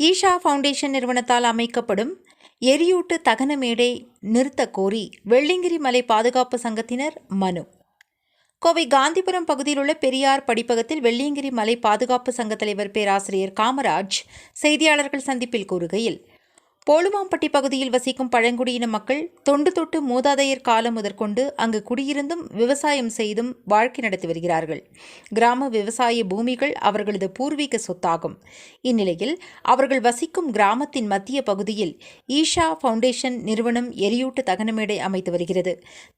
Isha foundation நிறுவனத்தால் அமைக்கப்படும் எரியூட்டு தகன மேடை நிறுத்தக் கோரி வெள்ளிங்கிரி மலை பாதுகாப்பு சங்கத்தினர் மனு. கோவை காந்திபுரம் பகுதியில் உள்ள பெரியார் படிப்பகத்தில் வெள்ளியங்கிரி மலை பாதுகாப்பு சங்க தலைவர் பேராசிரியர் காமராஜ் செய்தியாளர்கள் சந்திப்பில் கூறுகையில் போலுவாம்பட்டி பகுதியில் வசிக்கும் பழங்குடியின மக்கள் தொண்டு தொட்டு மூதாதையர் காலம் முதற்கொண்டு அங்கு குடியிருந்தும் விவசாயம் செய்தும் வாழ்க்கை நடத்தி வருகிறார்கள். கிராம விவசாய பூமிகள் அவர்களது பூர்வீக சொத்தாகும். இந்நிலையில் அவர்கள் வசிக்கும் கிராமத்தின் மத்திய பகுதியில் ஈஷா ஃபவுண்டேஷன் நிறுவனம் எரியூட்டு தகனமேடை அமைத்து வருகிறது.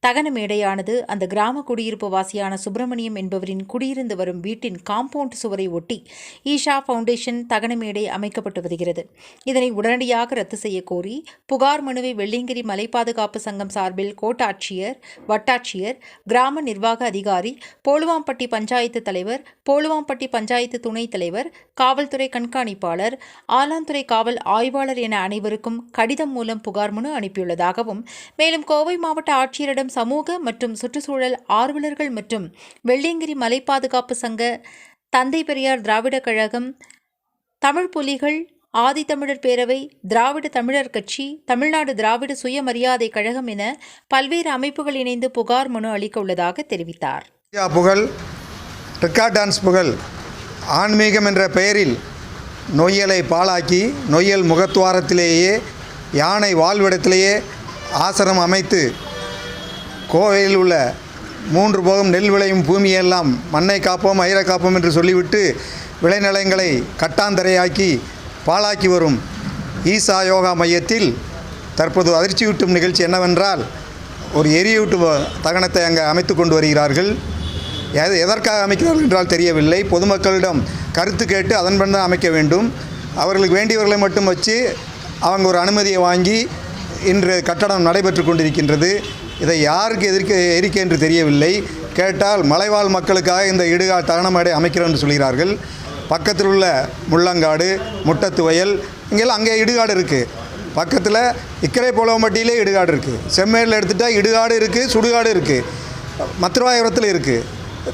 தகனமேடையானது அந்த கிராம குடியிருப்பு வாசியான சுப்பிரமணியம் என்பவரின் குடியிருந்து வரும் வீட்டின் காம்பவுண்ட் சுவரை ஒட்டி ஈஷா ஃபவுண்டேஷன் தகனமேடை அமைக்கப்பட்டு வருகிறது. இதனை உடனடியாக ரத்து செய்ய கோரி புகார் மனுவை வெள்ளியங்கிரி மலை பாதுகாப்பு சங்கம் சார்பில் கோட்டாட்சியர் வட்டாட்சியர் கிராம நிர்வாக அதிகாரி போலுவாம்பட்டி பஞ்சாயத்து தலைவர் போலுவாம்பட்டி பஞ்சாயத்து துணைத் தலைவர் காவல்துறை கண்காணிப்பாளர் ஆலாந்துறை காவல் ஆய்வாளர் என அனைவருக்கும் கடிதம் மூலம் புகார் மனு அனுப்பியுள்ளதாகவும் மேலும் கோவை மாவட்ட ஆட்சியரிடம் சமூக மற்றும் சுற்றுச்சூழல் ஆர்வலர்கள் மற்றும் வெள்ளியங்கிரி மலை பாதுகாப்பு சங்க தந்தை பெரியார் திராவிடக் கழகம் தமிழ் புலிகள் ஆதித்தமிழர் பேரவை திராவிட தமிழர் கட்சி தமிழ்நாடு திராவிட சுயமரியாதை கழகம் என பல்வேறு அமைப்புகள் இணைந்து புகார் மனு அளிக்க உள்ளதாக தெரிவித்தார். புகழ் ரிக்கா டான்ஸ் புகழ் ஆன்மீகம் என்ற பெயரில் நொய்யலை பாழாக்கி நொய்யல் முகத்துவாரத்திலேயே யானை வாழ்விடத்திலேயே ஆசிரம் அமைத்து கோவையில் உள்ள மூன்று போகம் நெல் விளையும் பூமியெல்லாம் மண்ணை காப்போம் ஐரை காப்போம் என்று சொல்லிவிட்டு விளைநிலங்களை கட்டாந்தரையாக்கி பாழாக்கி வரும். ஈசா யோகா மையத்தில் தற்போது அதிர்ச்சியூட்டும் நிகழ்ச்சி என்னவென்றால் ஒரு எரியூட்டு வ- தகனத்தை அங்கே அமைத்து கொண்டு வருகிறார்கள். எது எதற்காக அமைக்கிறார்கள் என்றால் தெரியவில்லை. பொதுமக்களிடம் கருத்து கேட்டு அதன்படி தான் அமைக்க வேண்டும். அவர்களுக்கு வேண்டியவர்களை மட்டும் வச்சு அவங்க ஒரு அனுமதியை வாங்கி இன்று கட்டடம் நடைபெற்று கொண்டிருக்கின்றது. இதை யாருக்கு எதிர்க்க எரிக்க என்று தெரியவில்லை. கேட்டால் மலைவாழ் மக்களுக்காக இந்த இடுகால் தகனமேடை அமைக்கிறோம் என்று சொல்கிறார்கள். பக்கத்தில் உள்ள முள்ளங்காடு முட்டத்து வயல் இங்கெல்லாம் அங்கே இடுகாடு இருக்குது பக்கத்தில் இக்கரை போலவம்பட்டியிலே இடுகாடு இருக்குது செம்மேரில் எடுத்துட்டால் இடுகாடு இருக்குது சுடுகாடு இருக்குது மத்துருவாயுரத்தில் இருக்குது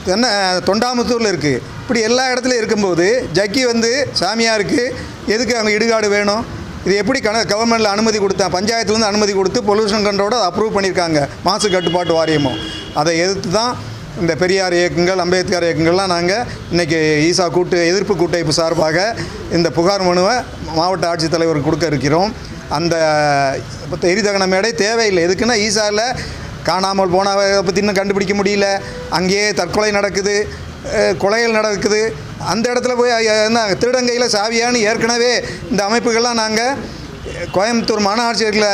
தென்ன தொண்டாமுத்தூரில் இருக்குது இப்படி எல்லா இடத்துலையும் இருக்கும்போது ஜக்கி வந்து சாமியாருக்கு எதுக்கு அங்கே இடுகாடு வேணும்? இது எப்படி கண கவர்மெண்ட்டில் அனுமதி கொடுத்தா பஞ்சாயத்துலேருந்து அனுமதி கொடுத்து பொல்யூஷன் கண்ட்ரோட அப்ரூவ் பண்ணியிருக்காங்க. மாசு கட்டுப்பாட்டு வாரியமும். அதை எதிர்த்து தான் இந்த பெரியார் இயக்கங்கள் அம்பேத்கர் இயக்கங்கள்லாம் நாங்கள் இன்றைக்கி ஈசா கூட்டு எதிர்ப்பு கூட்டமைப்பு சார்பாக இந்த புகார் மனுவை மாவட்ட ஆட்சித்தலைவருக்கு கொடுக்க இருக்கிறோம். அந்த எரிதகன மேடை தேவையில்லை. எதுக்குன்னா ஈசாவில் காணாமல் போனவை பற்றி இன்னும் கண்டுபிடிக்க முடியல. அங்கேயே தற்கொலை நடக்குது. கொலைகள் நடக்குது. அந்த இடத்துல போய் என்ன திருடங்கையில் சாவியான்னு ஏற்கனவே இந்த அமைப்புகள்லாம் நாங்கள் கோயம்புத்தூர் மாநகராட்சியில்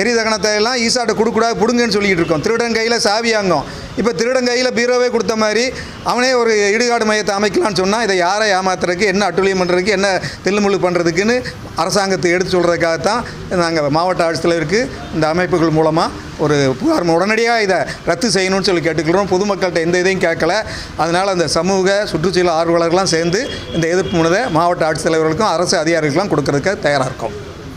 எரிதகனத்தை எல்லாம் ஈசாட்டை கொடுக்கூடாது பிடுங்கன்னு சொல்லிக்கிட்டு இருக்கோம். திருடன் கையில் சாவியாங்கும். இப்போ திருடன் கையில் பீரோவே கொடுத்த மாதிரி அவனே ஒரு இடுகாடு மையத்தை அமைக்கலாம்னு சொன்னால் இதை யாரை ஏமாத்துறதுக்கு என்ன அட்டுழியம் பண்ணுறதுக்கு என்ன தில்லுமுள்ளு பண்ணுறதுக்குன்னு அரசாங்கத்தை எடுத்து சொல்கிறதுக்காகத்தான் நாங்கள் மாவட்ட ஆட்சித்தலைவருக்கு இந்த அமைப்புகள் மூலமாக ஒரு புகார் உடனடியாக இதை ரத்து செய்யணும்னு சொல்லி கேட்டுக்கிறோம் பொதுமக்கள்கிட்ட எந்த இதையும் கேட்கல. அதனால் அந்த சமூக சுற்றுச்சூழல் ஆர்வலர்கள்லாம் சேர்ந்து இந்த எதிர்ப்பு மனதை மாவட்ட ஆட்சித்தலைவர்களுக்கும் அரசு அதிகாரிகளுக்கும் கொடுக்கறதுக்கு தயாராக இருக்கும்.